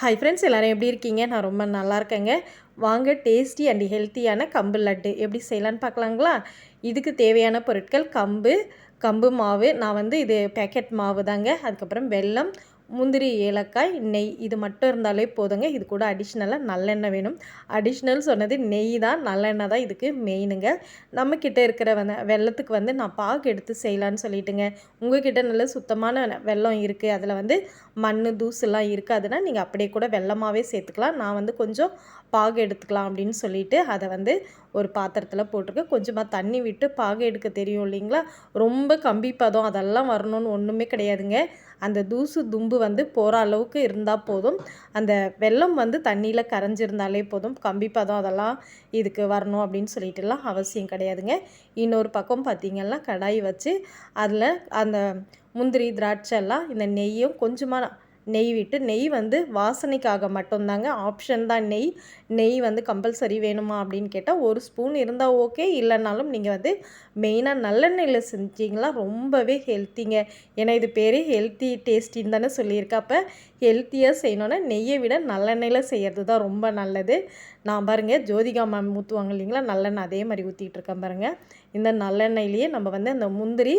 Hi friends எல்லோரும் எப்படி இருக்கீங்க? நான் ரொம்ப நல்லா இருக்கேங்க. வாங்க டேஸ்டி அண்ட் ஹெல்த்தியான கம்பு லட்டு. எப்படி செய்யலான்னு பார்க்கலாங்களா? இதுக்கு தேவையான பொருட்கள் கம்பு கம்பு மாவு. நான் வந்து இது பேக்கெட் மாவு தாங்க அதுக்கப்புறம் வெல்லம் முந்திரி ஏலக்காய் நெய் இது மட்டும் இருந்தாலே போதுங்க. இது கூட அடிஷ்னலாக நல்லெண்ணெய் வேணும். அடிஷ்னல் சொன்னது நெய் தான் நல்லெண்ணெய் தான் இதுக்கு மெயினுங்க நம்மக்கிட்ட இருக்கிற வந்து வெள்ளத்துக்கு வந்து நான் பாகு எடுத்து செய்யலான்னு சொல்லிட்டுங்க. உங்ககிட்ட நல்ல சுத்தமான வெள்ளம் இருக்குது அதில் வந்து மண் தூசுலாம் இருக்காதுன்னா நீங்கள் அப்படியே கூட வெள்ளமாகவே சேர்த்துக்கலாம். நான் வந்து கொஞ்சம் பாகு எடுத்துக்கலாம் அப்படின்னு சொல்லிட்டு அதை வந்து ஒரு பாத்திரத்தில் போட்டிருக்கேன் கொஞ்சமாக தண்ணி விட்டு பாகு எடுக்க தெரியும் இல்லைங்களா? ரொம்ப கம்பி பதம். அதெல்லாம் வரணும்னு ஒன்றுமே கிடையாதுங்க. அந்த தூசு தும்பு வந்து போகிற அளவுக்கு இருந்தால் போதும். அந்த வெள்ளம் வந்து தண்ணியில் கரைஞ்சிருந்தாலே போதும். கம்பி பதம் அதெல்லாம் இதுக்கு வரணும் அப்படின்னு சொல்லிட்டுலாம் அவசியம் கிடையாதுங்க. இன்னொரு பக்கம் பார்த்திங்கன்னா கடாய் வச்சு அதில் அந்த முந்திரி திராட்சை எல்லாம் இந்த நெய்யும் கொஞ்சமாக நெய் விட்டு நெய் வந்து வாசனைக்காக மட்டும்தாங்க. ஆப்ஷன் தான் நெய். நெய் வந்து கம்பல்சரி வேணுமா அப்படின்னு கேட்டால் ஒரு ஸ்பூன் இருந்தால் ஓகே. இல்லைனாலும் நீங்கள் வந்து மெயினாக நல்லெண்ணெயில் செஞ்சிங்களா ரொம்பவே ஹெல்த்திங்க. ஏன்னா இது பேரே ஹெல்த்தி டேஸ்டின்னு தானே சொல்லியிருக்கா. அப்போ ஹெல்த்தியாக செய்யணுன்னா நெய்யை விட நல்லெண்ணெயில் செய்கிறது தான் ரொம்ப நல்லது. நான் பாருங்கள் ஜோதிகா மேம் ஊற்றுவாங்க இல்லைங்களா? நல்லெண்ணெய் அதே மாதிரி ஊற்றிட்டு இருக்கேன் பாருங்கள் இந்த நல்லெண்ணெயிலேயே நம்ம வந்து அந்த முந்திரி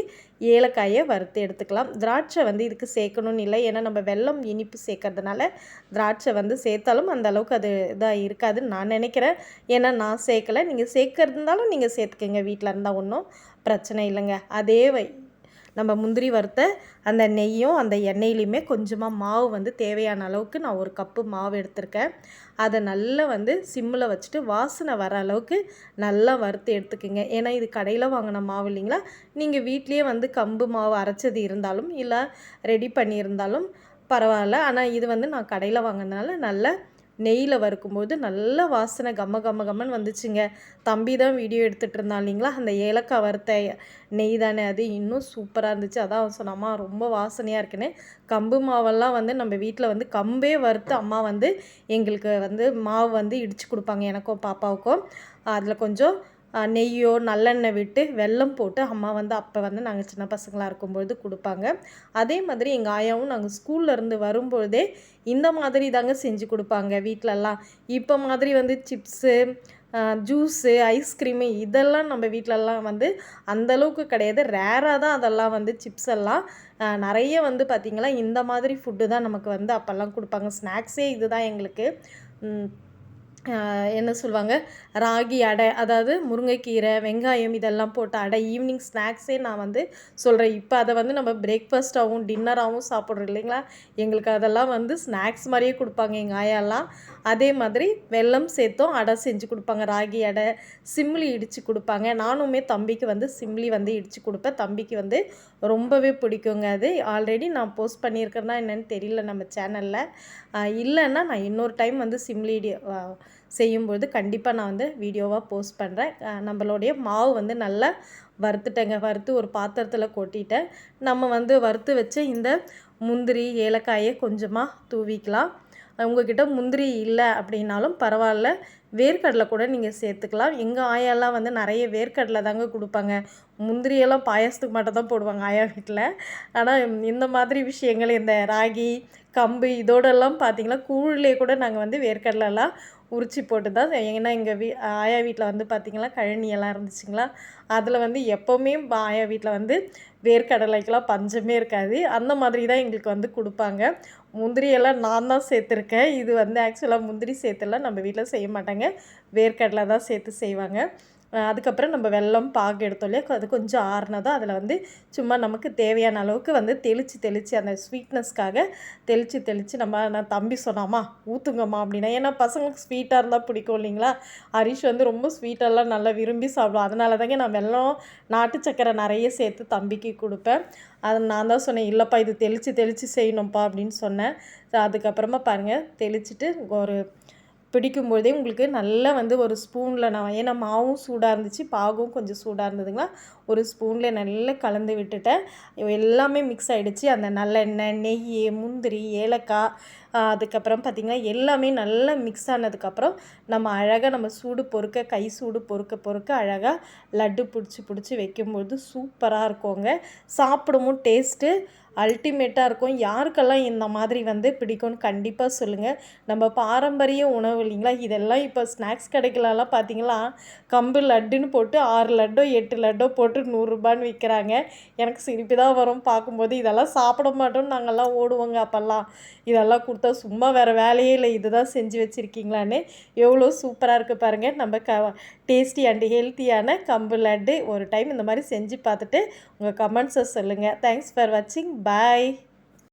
ஏலக்காயை வறுத்து எடுத்துக்கலாம். திராட்சை வந்து இதுக்கு சேர்க்கணும்னு இல்லை. ஏன்னா நம்ம வெள்ளம் இனிப்பு சேர்க்கறதுனால திராட்சை வந்து சேர்த்தாலும் அந்த அளவுக்கு அது இதாக இருக்காதுன்னு நான் நினைக்கிறேன். ஏன்னா நான் சேர்க்கலை. நீங்கள் சேர்க்கறதுனாலும் நீங்கள் சேர்த்துக்கங்க. வீட்டில் இருந்தால் ஒன்றும் பிரச்சனை இல்லைங்க. அதே வை நம்ம முந்திரி வறுத்த அந்த நெய்யும் அந்த எண்ணெயிலையுமே கொஞ்சமாக மாவு வந்து தேவையான அளவுக்கு நான் ஒரு கப்பு மாவு எடுத்திருக்கேன். அதை நல்லா வந்து சிம்மில் வச்சுட்டு வாசனை வர அளவுக்கு நல்லா வறுத்து எடுத்துக்கோங்க. ஏன்னா இது கடையில் வாங்கின மாவு இல்லைங்களா? நீங்கள் வீட்லேயே வந்து கம்பு மாவு அரைச்சது இருந்தாலும் இல்லை ரெடி பண்ணியிருந்தாலும் பரவாயில்ல. ஆனால் இது வந்து நான் கடையில் வாங்கினால நல்லா நெய்யில் வறுக்கும்போது நல்ல வாசனை கம்ம கம்ம கம்மன்னு வந்துச்சுங்க. தம்பி தான் வீடியோ எடுத்துகிட்டு இருந்தான் இல்லைங்களா? அந்த ஏலக்காய் வறுத்த நெய் தானே அது இன்னும் சூப்பராக இருந்துச்சு. அதான் அவன் சொன்னாம்மா ரொம்ப வாசனையாக இருக்குன்னு. கம்பு மாவெல்லாம் வந்து நம்ம வீட்டில் வந்து கம்பே வறுத்து அம்மா வந்து எங்களுக்கு வந்து மாவு வந்து இடித்து கொடுப்பாங்க எனக்கும் பாப்பாவுக்கும். அதில் கொஞ்சம் நெய்யோ நல்லெண்ணெய் விட்டு வெல்லம் போட்டு அம்மா வந்து அப்போ வந்து நாங்கள் சின்ன பசங்களாக இருக்கும்பொழுது கொடுப்பாங்க. அதே மாதிரி எங்கள் ஆயாவும் நாங்கள் ஸ்கூல்லேருந்து வரும்பொழுதே இந்த மாதிரி தாங்க செஞ்சு கொடுப்பாங்க வீட்டிலலாம் இப்போ மாதிரி வந்து சிப்ஸு ஜூஸு ஐஸ்கிரீமு இதெல்லாம் நம்ம வீட்டிலலாம் வந்து அந்தளவுக்கு கிடையாது. ரேராக தான் அதெல்லாம் வந்து சிப்ஸ் எல்லாம். நிறைய வந்து பார்த்திங்கன்னா இந்த மாதிரி ஃபுட்டு தான் நமக்கு வந்து அப்போல்லாம் கொடுப்பாங்க. ஸ்நாக்ஸே இது தான் எங்களுக்கு. என்ன சொல்லுவாங்க ராகி அடை அதாவது முருங்கைக்கீரை வெங்காயம் இதெல்லாம் போட்ட அடை ஈவினிங் ஸ்நாக்ஸே நான் வந்து சொல்கிறேன் இப்போ அதை வந்து நம்ம பிரேக்ஃபாஸ்ட்டாகவும் டின்னராகவும் சாப்பிட்றோம் இல்லைங்களா? எங்களுக்கு அதெல்லாம் வந்து ஸ்நாக்ஸ் மாதிரியே கொடுப்பாங்க எங்கள் ஆயாலாம். அதே மாதிரி வெல்லம் சேர்த்தும் அடை செஞ்சு கொடுப்பாங்க. ராகி அடை சிம்லி இடித்து கொடுப்பாங்க. நானுமே தம்பிக்கு வந்து சிம்லி வந்து இடித்து கொடுப்பேன். தம்பிக்கு வந்து ரொம்பவே பிடிக்குங்க அது. ஆல்ரெடி நான் போஸ்ட் பண்ணியிருக்கிறேன்னா என்னென்னு தெரியல நம்ம சேனலில் இல்லைன்னா நான் இன்னொரு டைம் வந்து சிம்லி செய்யும்போது கண்டிப்பாக நான் வந்து வீடியோவாக போஸ்ட் பண்ணுறேன் நம்மளுடைய மாவு வந்து நல்லா வறுத்துட்டேங்க. வறுத்து ஒரு பாத்திரத்தில் கொட்டிட்டேன். நம்ம வந்து வறுத்து வச்ச இந்த முந்திரி ஏலக்காயை கொஞ்சமாக தூவிக்கலாம். உங்ககிட்ட முந்திரி இல்லை அப்படின்னாலும் பரவாயில்ல. வேர்க்கடலை கூட நீங்கள் சேர்த்துக்கலாம். எங்கள் ஆயாலாம் வந்து நிறைய வேர்க்கடலை தாங்க கொடுப்பாங்க. முந்திரியெல்லாம் பாயசத்துக்கு மட்டும் தான் போடுவாங்க ஆயா வீட்டில் ஆனால் இந்த மாதிரி விஷயங்கள் இந்த ராகி கம்பு இதோடெல்லாம் பார்த்திங்கன்னா கூழ்லேயே கூட நாங்கள் வந்து வேர்க்கடலெல்லாம் உரிச்சி போட்டு தான் ஏன்னா எங்கள் வீ ஆயா வீட்டில் வந்து பார்த்திங்கன்னா கழனியெல்லாம் இருந்துச்சுங்களா? அதில் வந்து எப்போவுமே ஆயா வீட்டில் வந்து வேர்க்கடலைக்கெல்லாம் பஞ்சமே இருக்காது. அந்த மாதிரி தான் எங்களுக்கு வந்து கொடுப்பாங்க. முந்திரியெல்லாம் நான் தான் சேர்த்துருக்கேன். இது வந்து ஆக்சுவலாக முந்திரி சேர்த்துலாம் நம்ம வீட்டில் செய்ய மாட்டாங்க. வேர்க்கடலை தான் சேர்த்து செய்வாங்க. அதுக்கப்புறம் நம்ம வெல்லம் பாகு எடுத்தோம் இல்லையா? அது கொஞ்சம் ஆறுனதும் அதில் வந்து சும்மா நமக்கு தேவையான அளவுக்கு வந்து தெளித்து தெளித்து அந்த ஸ்வீட்னஸ்க்காக தெளித்து தெளித்து நம்ம நான் தம்பி சொன்னாமா ஊற்றுங்கம்மா அப்படின்னா ஏன்னா பசங்களுக்கு ஸ்வீட்டாக இருந்தால் பிடிக்கும் இல்லைங்களா? ஹரிஷ் வந்து ரொம்ப ஸ்வீட்டெல்லாம் நல்லா விரும்பி சாப்பிடுவோம் அதனால தாங்க நான் வெல்லம் நாட்டு சக்கரை நிறைய சேர்த்து தம்பிக்கு கொடுப்பேன். அதை நான் தான் சொன்னேன் இல்லைப்பா இது தெளித்து தெளித்து செய்யணும்ப்பா அப்படின்னு சொன்னேன். அதுக்கப்புறமா பாருங்கள் தெளிச்சுட்டு ஒரு பிடிக்கும்போதே உங்களுக்கு நல்லா வந்து ஒரு ஸ்பூனில் நான் ஏன்னா மாவும் சூடாக இருந்துச்சு பாகும் கொஞ்சம் சூடாக இருந்ததுங்களா? ஒரு ஸ்பூனில் நல்லா கலந்து விட்டுட்டேன். எல்லாமே மிக்ஸ் ஆகிடுச்சு அந்த நல்லெண்ணெய் நெய் முந்திரி ஏலக்காய் அதுக்கப்புறம் பார்த்திங்கன்னா எல்லாமே நல்லா மிக்ஸ் ஆனதுக்கப்புறம் நம்ம அழகாக நம்ம சூடு பொறுக்க கை சூடு பொறுக்க பொறுக்க அழகாக லட்டு பிடிச்சி பிடிச்சி வைக்கும்போது சூப்பராக இருக்குங்க. சாப்பிடவும் டேஸ்ட்டு அல்டிமேட்டாக இருக்கும். யாருக்கெல்லாம் இந்த மாதிரி வந்து பிடிக்கும்னு கண்டிப்பாக சொல்லுங்கள் நம்ம பாரம்பரிய உணவு இல்லைங்களா? இதெல்லாம் இப்போ ஸ்நாக்ஸ் கடைகளெல்லாம் பார்த்தீங்களா கம்பு லட்டுன்னு போட்டு ஆறு லட்டோ எட்டு லட்டோ போட்டு நூறுரூபான்னு விற்கிறாங்க எனக்கு சிரிப்பு தான் வரும். பார்க்கும்போது இதெல்லாம் சாப்பிட மாட்டோம் நாங்கள்லாம் ஓடுவோங்க அப்போல்லாம். இதெல்லாம் கொடுத்தா சும்மா வேறு வேலையே இல்லை. இதுதான் செஞ்சு வச்சுருக்கீங்களான்னு எவ்வளோ சூப்பராக இருக்குது பாருங்கள் நம்ம க டேஸ்டி அண்ட் ஹெல்த்தியான கம்பு லட்டு ஒரு டைம் இந்த மாதிரி செஞ்சு பார்த்துட்டு உங்கள் கமெண்ட்ஸை சொல்லுங்கள் தேங்க்ஸ் ஃபார் வாட்சிங் Bye.